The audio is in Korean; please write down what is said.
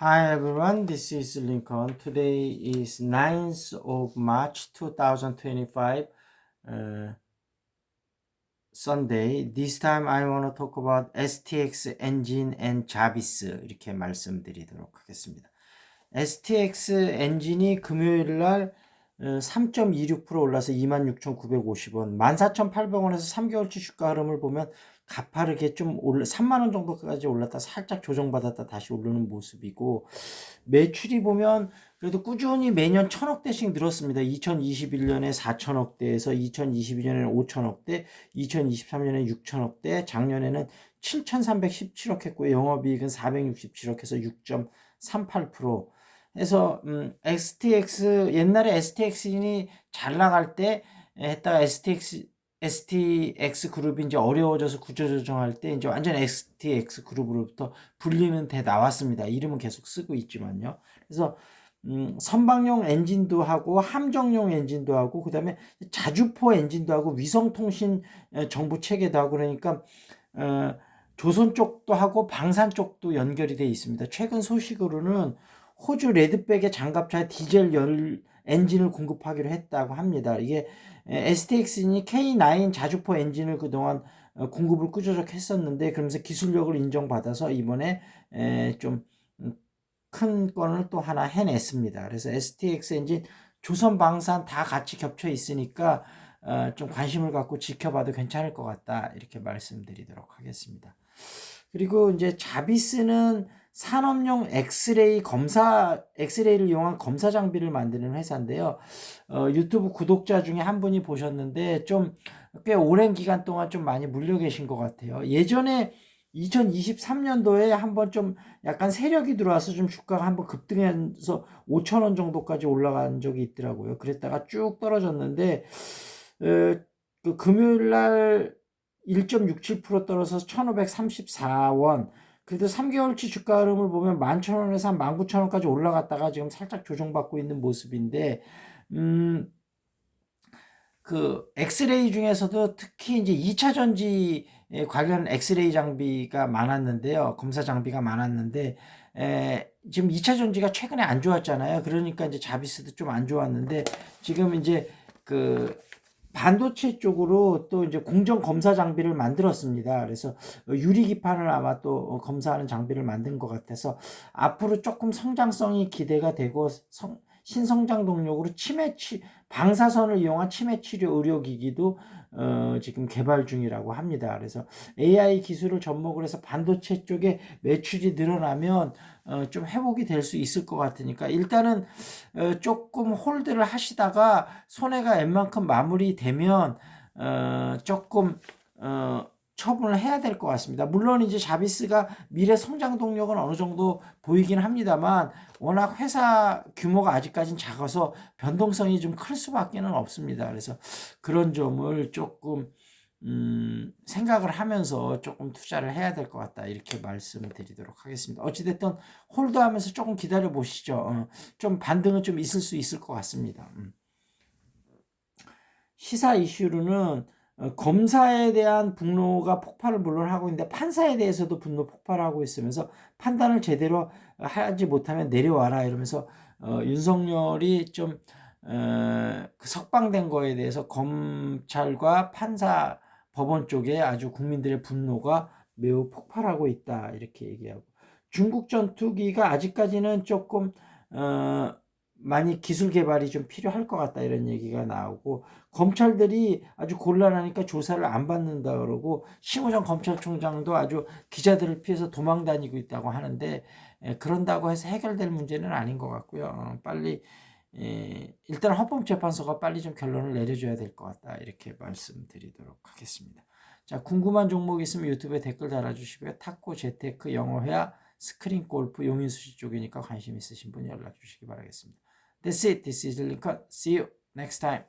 Hi everyone, this is Lincoln. Today is 9th of March 2025, uh, Sunday. This time I want to talk about STX engine and Jarvis 이렇게 말씀드리도록 하겠습니다. STX 엔진이 금요일 날 어, 3.26% 올라서 26,950원, 14,800원에서 3개월치 주가 흐름을 보면 가파르게 좀 올라 3만 원 정도까지 올랐다. 살짝 조정받았다. 다시 오르는 모습이고. 매출이 보면 그래도 꾸준히 매년 천억 대씩 늘었습니다. 2021년에 4천억 대에서 2022년에는 5천억 대, 2023년에 6천억 대, 작년에는 7,317억 했고 영업이익은 467억 해서 6.38% 해서 음, STX 옛날에 STX이 잘 나갈 때 했다가 STX STX 그룹이 이제 어려워져서 구조조정할 때 이제 완전 STX 그룹으로부터 분리는 돼 나왔습니다. 이름은 계속 쓰고 있지만요. 그래서 음, 선박용 엔진도 하고 함정용 엔진도 하고 그다음에 자주포 엔진도 하고 위성통신 정부 체계도 하고 그러니까 어, 조선 쪽도 하고 방산 쪽도 연결이 돼 있습니다. 최근 소식으로는 호주 레드백의 장갑차에 디젤 열 엔진을 공급하기로 했다고 합니다. 이게 STX니 K9 자주포 엔진을 그동안 어, 공급을 꾸준히 했었는데 그러면서 기술력을 인정받아서 이번에 좀 큰 건을 또 하나 해냈습니다. 그래서 STX 엔진 조선 방산 다 같이 겹쳐 있으니까 어, 좀 관심을 갖고 지켜봐도 괜찮을 것 같다 이렇게 말씀드리도록 하겠습니다. 그리고 이제 자비스는 산업용 엑스레이 검사 엑스레이를 이용한 검사 장비를 만드는 회사인데요. 어, 유튜브 구독자 중에 한 분이 보셨는데 좀 꽤 오랜 기간 동안 좀 많이 물려 계신 것 같아요. 예전에 2023년도에 한번 좀 약간 세력이 들어와서 좀 주가가 한번 급등해서 5천 원 정도까지 올라간 적이 있더라고요. 그랬다가 쭉 떨어졌는데 어, 그 금요일 날 1.67% 떨어져서 1,534원 그래도 3개월치 주가 흐름을 보면 11,000원에서 한 19,000원까지 올라갔다가 지금 살짝 조정받고 있는 모습인데, 음, 그 엑스레이 중에서도 특히 이제 2차 전지 관련 엑스레이 장비가 많았는데요. 검사 장비가 많았는데, 에, 지금 2차 전지가 최근에 안 좋았잖아요. 그러니까 이제 자비스도 좀 안 좋았는데, 지금 이제 그 반도체 쪽으로 또 이제 공정 검사 장비를 만들었습니다. 그래서 유리 기판을 아마 또 검사하는 장비를 만든 것 같아서 앞으로 조금 성장성이 기대가 되고 성, 신성장 동력으로 치매 치 방사선을 이용한 치매 치료 의료기기도 어, 지금 개발 중이라고 합니다. 그래서 AI 기술을 접목을 해서 반도체 쪽에 매출이 늘어나면 어, 좀 회복이 될 수 있을 것 같으니까 일단은 어, 조금 홀드를 하시다가 손해가 웬만큼 마무리되면 어, 조금 어, 처분을 해야 될 것 같습니다. 물론 이제 자비스가 미래 성장 동력은 어느 정도 보이긴 합니다만 워낙 회사 규모가 아직까지는 작아서 변동성이 좀 클 수밖에는 없습니다. 그래서 그런 점을 조금 음, 생각을 하면서 조금 투자를 해야 될 것 같다 이렇게 말씀드리도록 하겠습니다. 어찌됐든 홀드하면서 조금 기다려 보시죠. 어, 좀 반등은 좀 있을 수 있을 것 같습니다. 음. 시사 이슈로는 어, 검사에 대한 분노가 폭발을 물론 하고 있는데 판사에 대해서도 분노 폭발하고 있으면서 판단을 제대로 하지 못하면 내려와라 이러면서 어, 윤석열이 좀 어, 그 석방된 거에 대해서 검찰과 판사 법원 쪽에 아주 국민들의 분노가 매우 폭발하고 있다 이렇게 얘기하고. 중국 전투기가 아직까지는 조금 어, 많이 기술 개발이 좀 필요할 것 같다 이런 얘기가 나오고 검찰들이 아주 곤란하니까 조사를 안 받는다 그러고 심우정 검찰총장도 아주 기자들을 피해서 도망 다니고 있다고 하는데 에, 그런다고 해서 해결될 문제는 아닌 것 같고요. 어, 빨리 에, 일단 헌법재판소가 빨리 좀 결론을 내려줘야 될 것 같다 이렇게 말씀드리도록 하겠습니다. 자 궁금한 종목 있으면 유튜브에 댓글 달아주시고요. 탁구, 재테크, 영어회화, 스크린 골프, 용인수시 쪽이니까 관심 있으신 분 연락 주시기 바라겠습니다. That's it. This is Lincoln. See you next time.